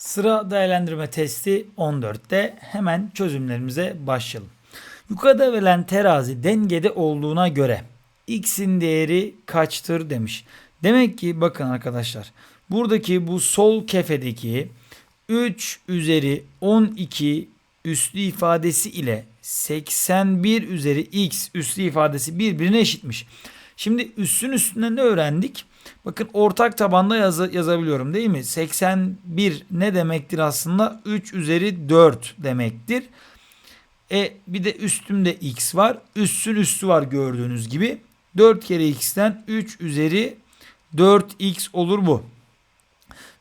Sıra değerlendirme testi 14'te hemen çözümlerimize başlayalım. Yukarıda verilen terazi dengede olduğuna göre x'in değeri kaçtır demiş. Demek ki bakın arkadaşlar buradaki bu sol kefedeki 3 üzeri 12 üslü ifadesi ile 81 üzeri x üslü ifadesi birbirine eşitmiş. Şimdi üssün üstünden ne öğrendik? Bakın ortak tabanda yazı, yazabiliyorum değil mi? 81 ne demektir aslında? 3 üzeri 4 demektir. E bir de üstümde x var. Üssün üstü var gördüğünüz gibi. 4 kere x'ten 3 üzeri 4x olur bu.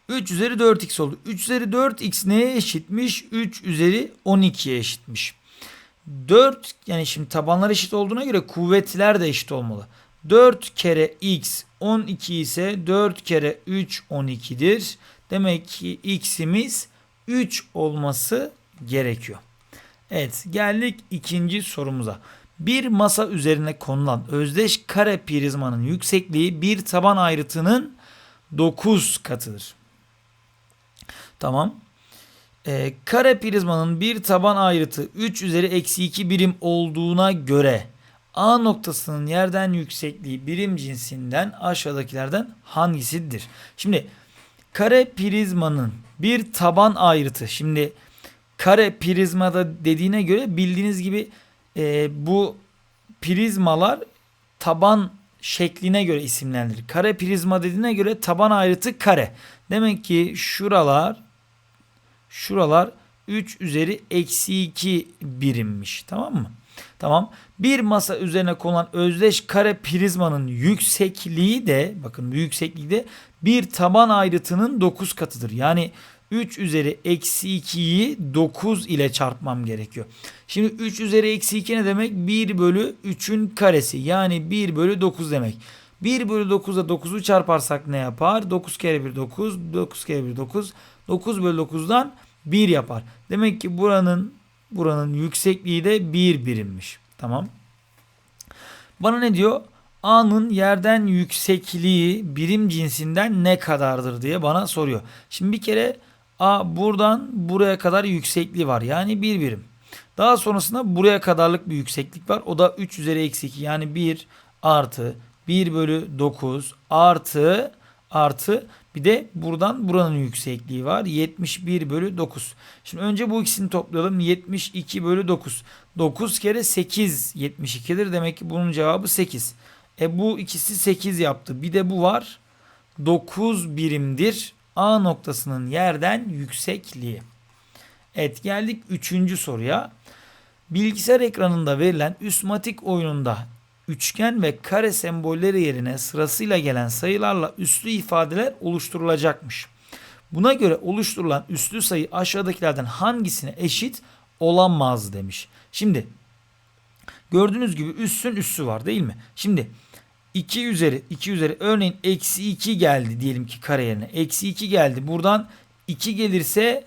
3 üzeri 4x oldu. 3 üzeri 4x neye eşitmiş? 3 üzeri 12'ye eşitmiş. 4 yani şimdi tabanlar eşit olduğuna göre kuvvetler de eşit olmalı. 4 kere x 12 ise 4 kere 3 12'dir. Demek ki x'imiz 3 olması gerekiyor. Evet geldik ikinci sorumuza. Bir masa üzerine konulan özdeş kare prizmanın yüksekliği bir taban ayrıtının 9 katıdır. Tamam. Ee, kare prizmanın bir taban ayrıtı 3 üzeri eksi 2 birim olduğuna göre A noktasının yerden yüksekliği birim cinsinden aşağıdakilerden hangisidir? Şimdi kare prizmanın bir taban ayrıtı. Şimdi kare prizmada dediğine göre bildiğiniz gibi e, bu prizmalar taban şekline göre isimlendirilir. Kare prizma dediğine göre taban ayrıtı kare. Demek ki şuralar şuralar 3 üzeri eksi 2 birimmiş. Tamam mı? Tamam. Bir masa üzerine konulan özdeş kare prizmanın yüksekliği de bakın bu yüksekliği de bir taban ayrıtının 9 katıdır. Yani 3 üzeri eksi 2'yi 9 ile çarpmam gerekiyor. Şimdi 3 üzeri eksi 2 ne demek? 1 bölü 3'ün karesi. Yani 1 bölü 9 demek. 1 bölü 9'a 9'u çarparsak ne yapar? 9 kere 1 9. 9 kere 1 9. 9 bölü 9'dan 1 yapar. Demek ki buranın buranın yüksekliği de 1 birimmiş. Tamam. Bana ne diyor? A'nın yerden yüksekliği birim cinsinden ne kadardır diye bana soruyor. Şimdi bir kere A buradan buraya kadar yüksekliği var. Yani 1 birim. Daha sonrasında buraya kadarlık bir yükseklik var. O da 3 üzeri eksi 2 yani 1 artı 1 bölü 9 artı artı bir de buradan buranın yüksekliği var. 71 bölü 9. Şimdi önce bu ikisini toplayalım. 72 bölü 9. 9 kere 8 72'dir. Demek ki bunun cevabı 8. E bu ikisi 8 yaptı. Bir de bu var. 9 birimdir. A noktasının yerden yüksekliği. Evet geldik 3. soruya. Bilgisayar ekranında verilen üsmatik oyununda üçgen ve kare sembolleri yerine sırasıyla gelen sayılarla üslü ifadeler oluşturulacakmış. Buna göre oluşturulan üslü sayı aşağıdakilerden hangisine eşit olamaz demiş. Şimdi gördüğünüz gibi üssün üssü var değil mi? Şimdi 2 üzeri 2 üzeri örneğin eksi 2 geldi diyelim ki kare yerine. Eksi 2 geldi. Buradan 2 gelirse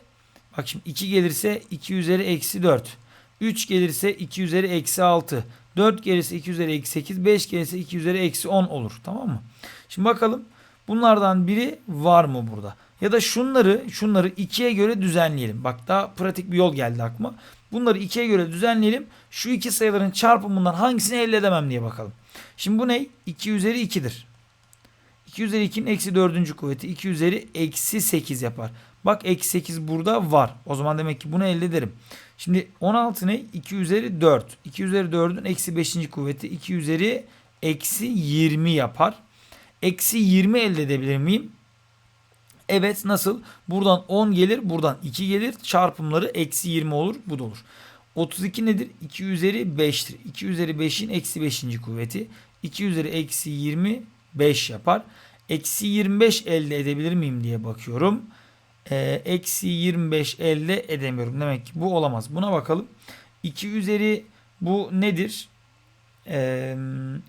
bak şimdi 2 gelirse 2 üzeri eksi 4. 3 gelirse 2 üzeri eksi 6. 4 gelirse 2 üzeri eksi 8. 5 gelirse 2 üzeri eksi 10 olur. Tamam mı? Şimdi bakalım bunlardan biri var mı burada? Ya da şunları şunları 2'ye göre düzenleyelim. Bak daha pratik bir yol geldi aklıma. Bunları 2'ye göre düzenleyelim. Şu iki sayıların çarpımından hangisini elde edemem diye bakalım. Şimdi bu ne? 2 üzeri 2'dir. 2 üzeri 2'nin eksi 4. kuvveti 2 üzeri eksi 8 yapar. Bak eksi 8 burada var. O zaman demek ki bunu elde ederim. Şimdi 16 ne? 2 üzeri 4. 2 üzeri 4'ün eksi 5. kuvveti 2 üzeri eksi 20 yapar. Eksi 20 elde edebilir miyim? Evet nasıl? Buradan 10 gelir buradan 2 gelir. Çarpımları eksi 20 olur. Bu da olur. 32 nedir? 2 üzeri 5'tir. 2 üzeri 5'in eksi 5. kuvveti. 2 üzeri eksi 20 5 yapar. Eksi 25 elde edebilir miyim diye bakıyorum. Ee, eksi 25 elde edemiyorum. Demek ki bu olamaz. Buna bakalım. 2 üzeri bu nedir? Ee,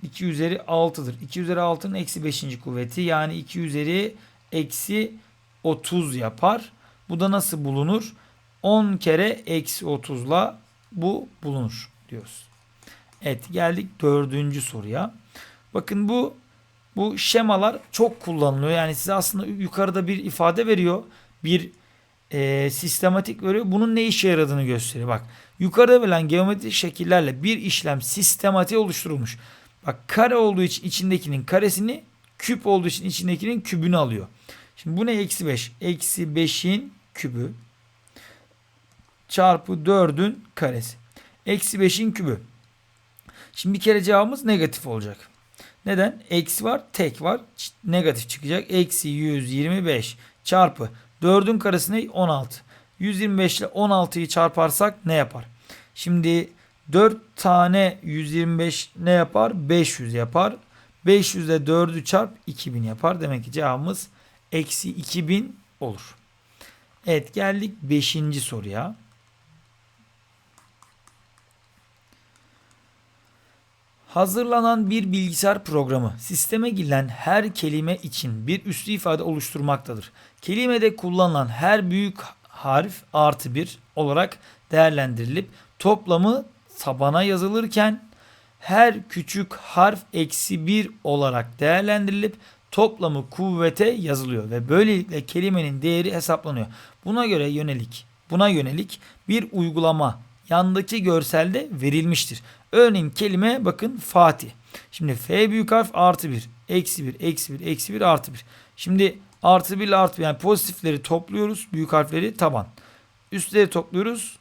2 üzeri 6'dır. 2 üzeri 6'nın eksi 5. kuvveti. Yani 2 üzeri eksi 30 yapar. Bu da nasıl bulunur? 10 kere eksi 30'la bu bulunur diyoruz. Evet geldik dördüncü soruya. Bakın bu bu şemalar çok kullanılıyor. Yani size aslında yukarıda bir ifade veriyor. Bir e, sistematik veriyor. Bunun ne işe yaradığını gösteriyor. Bak yukarıda verilen geometrik şekillerle bir işlem sistematiği oluşturulmuş. Bak kare olduğu için içindekinin karesini küp olduğu için içindekinin kübünü alıyor. Şimdi bu ne? Eksi 5. Eksi 5'in kübü çarpı 4'ün karesi. Eksi 5'in kübü. Şimdi bir kere cevabımız negatif olacak. Neden? Eksi var, tek var. Negatif çıkacak. Eksi 125 çarpı 4'ün karesi ne? 16. 125 ile 16'yı çarparsak ne yapar? Şimdi 4 tane 125 ne yapar? 500 yapar. 500 ile 4'ü çarp 2000 yapar. Demek ki cevabımız eksi 2000 olur. Evet geldik 5. soruya. Hazırlanan bir bilgisayar programı sisteme girilen her kelime için bir üslü ifade oluşturmaktadır. Kelimede kullanılan her büyük harf artı bir olarak değerlendirilip toplamı tabana yazılırken her küçük harf eksi bir olarak değerlendirilip toplamı kuvvete yazılıyor ve böylelikle kelimenin değeri hesaplanıyor. Buna göre yönelik, buna yönelik bir uygulama yandaki görselde verilmiştir. Örneğin kelime bakın Fatih. Şimdi F büyük harf artı 1. Eksi 1, eksi 1, eksi 1 artı 1. Şimdi artı 1 ile artı 1 yani pozitifleri topluyoruz. Büyük harfleri taban. Üstleri topluyoruz.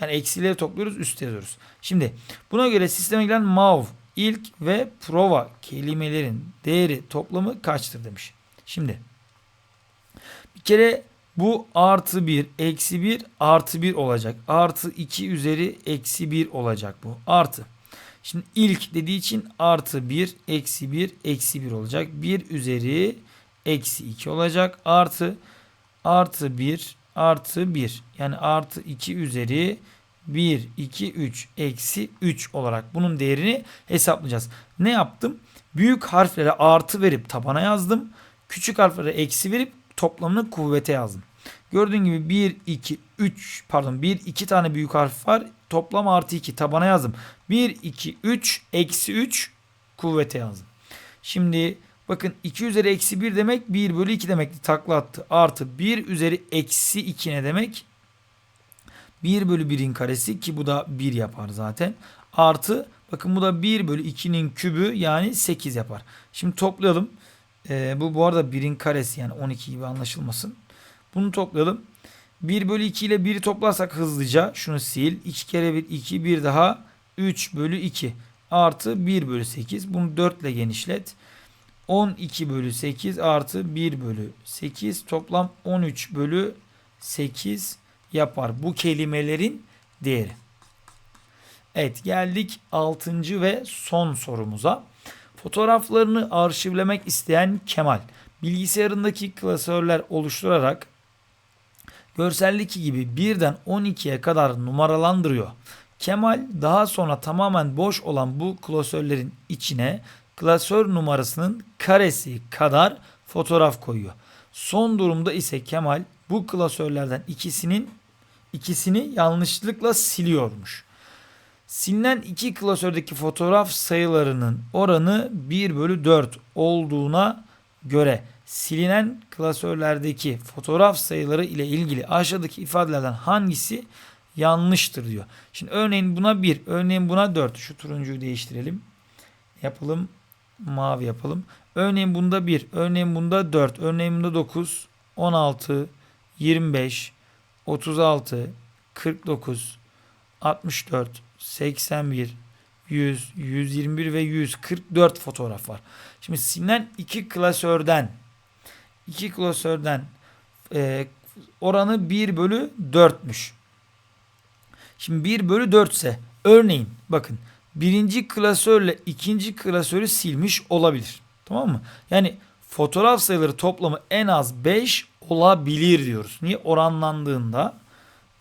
Yani eksileri topluyoruz üst yazıyoruz. Şimdi buna göre sisteme giren mav, ilk ve prova kelimelerin değeri toplamı kaçtır demiş. Şimdi bir kere bu artı 1 eksi 1 artı 1 olacak. Artı 2 üzeri eksi 1 olacak bu. Artı. Şimdi ilk dediği için artı 1 eksi 1 eksi 1 olacak. 1 üzeri eksi 2 olacak. Artı artı 1 artı 1 yani artı 2 üzeri 1 2 3 eksi 3 olarak bunun değerini hesaplayacağız. Ne yaptım? Büyük harflere artı verip tabana yazdım. Küçük harflere eksi verip toplamını kuvvete yazdım. Gördüğün gibi 1, 2, 3 pardon 1, 2 tane büyük harf var. Toplam artı 2 tabana yazdım. 1, 2, 3 eksi 3 kuvvete yazdım. Şimdi bakın 2 üzeri eksi 1 demek 1 bölü 2 demekti takla attı. Artı 1 üzeri eksi 2 ne demek? 1 bölü 1'in karesi ki bu da 1 yapar zaten. Artı bakın bu da 1 bölü 2'nin kübü yani 8 yapar. Şimdi toplayalım. Ee, bu bu arada 1'in karesi yani 12 gibi anlaşılmasın. Bunu toplayalım. 1 bölü 2 ile 1'i toplarsak hızlıca şunu sil. 2 kere 1 2 bir daha 3 bölü 2 artı 1 bölü 8. Bunu 4 ile genişlet. 12 bölü 8 artı 1 bölü 8 toplam 13 bölü 8 yapar. Bu kelimelerin değeri. Evet geldik 6. ve son sorumuza. Fotoğraflarını arşivlemek isteyen Kemal bilgisayarındaki klasörler oluşturarak görseldeki gibi birden 12'ye kadar numaralandırıyor. Kemal daha sonra tamamen boş olan bu klasörlerin içine klasör numarasının karesi kadar fotoğraf koyuyor. Son durumda ise Kemal bu klasörlerden ikisinin ikisini yanlışlıkla siliyormuş. Silinen iki klasördeki fotoğraf sayılarının oranı 1 bölü 4 olduğuna göre silinen klasörlerdeki fotoğraf sayıları ile ilgili aşağıdaki ifadelerden hangisi yanlıştır diyor. Şimdi örneğin buna 1, örneğin buna 4. Şu turuncuyu değiştirelim. Yapalım. Mavi yapalım. Örneğin bunda 1, örneğin bunda 4, örneğin bunda 9, 16, 25, 36, 49, 64, 81, 100, 121 ve 144 fotoğraf var. Şimdi silinen iki klasörden iki klasörden e, oranı 1 bölü 4'müş. Şimdi 1 bölü 4 ise örneğin bakın birinci klasörle ikinci klasörü silmiş olabilir. Tamam mı? Yani fotoğraf sayıları toplamı en az 5 olabilir diyoruz. Niye? Oranlandığında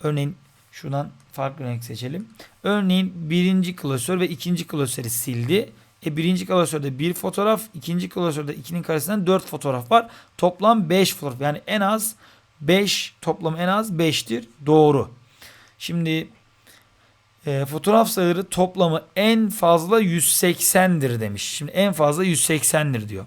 örneğin şuradan farklı renk seçelim. Örneğin birinci klasör ve ikinci klasörü sildi. E birinci klasörde bir fotoğraf, ikinci klasörde ikinin karesinden dört fotoğraf var. Toplam beş fotoğraf. Yani en az beş toplam en az beştir. Doğru. Şimdi e, fotoğraf sayıları toplamı en fazla 180'dir demiş. Şimdi en fazla 180'dir diyor.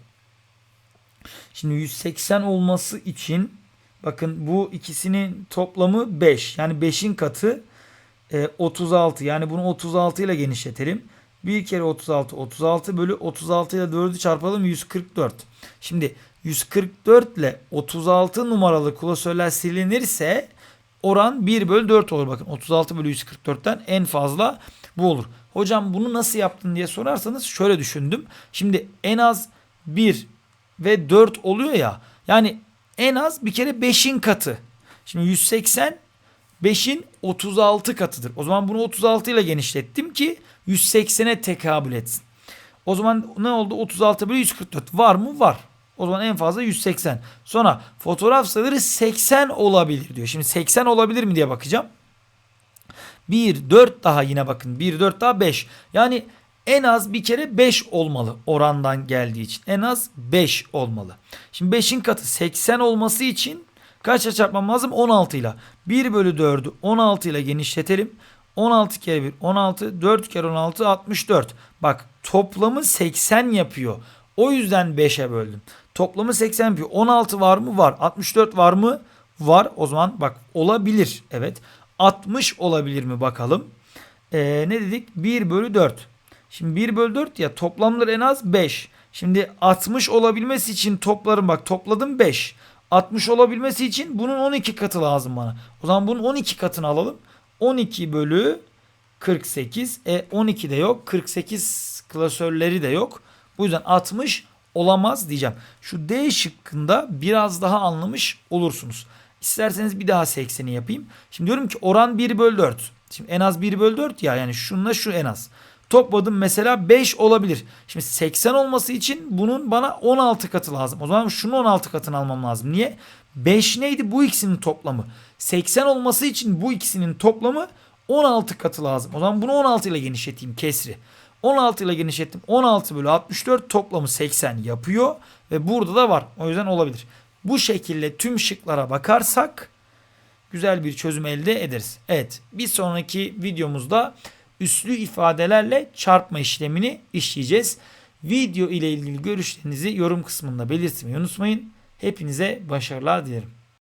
Şimdi 180 olması için Bakın bu ikisinin toplamı 5. Yani 5'in katı e, 36. Yani bunu 36 ile genişletelim. 1 kere 36 36 bölü 36 ile 4'ü çarpalım 144. Şimdi 144 ile 36 numaralı klasörler silinirse oran 1 bölü 4 olur. Bakın 36 bölü 144'ten en fazla bu olur. Hocam bunu nasıl yaptın diye sorarsanız şöyle düşündüm. Şimdi en az 1 ve 4 oluyor ya. Yani en az bir kere 5'in katı. Şimdi 180 5'in 36 katıdır. O zaman bunu 36 ile genişlettim ki 180'e tekabül etsin. O zaman ne oldu? 36 bölü 144 var mı? Var. O zaman en fazla 180. Sonra fotoğraf sayıları 80 olabilir diyor. Şimdi 80 olabilir mi diye bakacağım. 1, 4 daha yine bakın. 1, 4 daha 5. Yani en az bir kere 5 olmalı orandan geldiği için. En az 5 olmalı. Şimdi 5'in katı 80 olması için kaçla çarpmam lazım? 16 ile. 1 bölü 4'ü 16 ile genişletelim. 16 kere 1 16 4 kere 16 64. Bak toplamı 80 yapıyor. O yüzden 5'e böldüm. Toplamı 80 yapıyor. 16 var mı? Var. 64 var mı? Var. O zaman bak olabilir. Evet. 60 olabilir mi bakalım. Ee, ne dedik? 1 bölü 4. Şimdi 1 bölü 4 ya toplamları en az 5. Şimdi 60 olabilmesi için toplarım bak topladım 5. 60 olabilmesi için bunun 12 katı lazım bana. O zaman bunun 12 katını alalım. 12 bölü 48. E 12 de yok. 48 klasörleri de yok. Bu yüzden 60 olamaz diyeceğim. Şu D şıkkında biraz daha anlamış olursunuz. İsterseniz bir daha 80'i yapayım. Şimdi diyorum ki oran 1 bölü 4. Şimdi en az 1 bölü 4 ya yani şununla şu en az. Topladım mesela 5 olabilir. Şimdi 80 olması için bunun bana 16 katı lazım. O zaman şunun 16 katını almam lazım. Niye? 5 neydi? Bu ikisinin toplamı. 80 olması için bu ikisinin toplamı 16 katı lazım. O zaman bunu 16 ile genişleteyim kesri. 16 ile genişlettim. 16 bölü 64 toplamı 80 yapıyor. Ve burada da var. O yüzden olabilir. Bu şekilde tüm şıklara bakarsak güzel bir çözüm elde ederiz. Evet bir sonraki videomuzda üslü ifadelerle çarpma işlemini işleyeceğiz. Video ile ilgili görüşlerinizi yorum kısmında belirtmeyi unutmayın. Hepinize başarılar dilerim.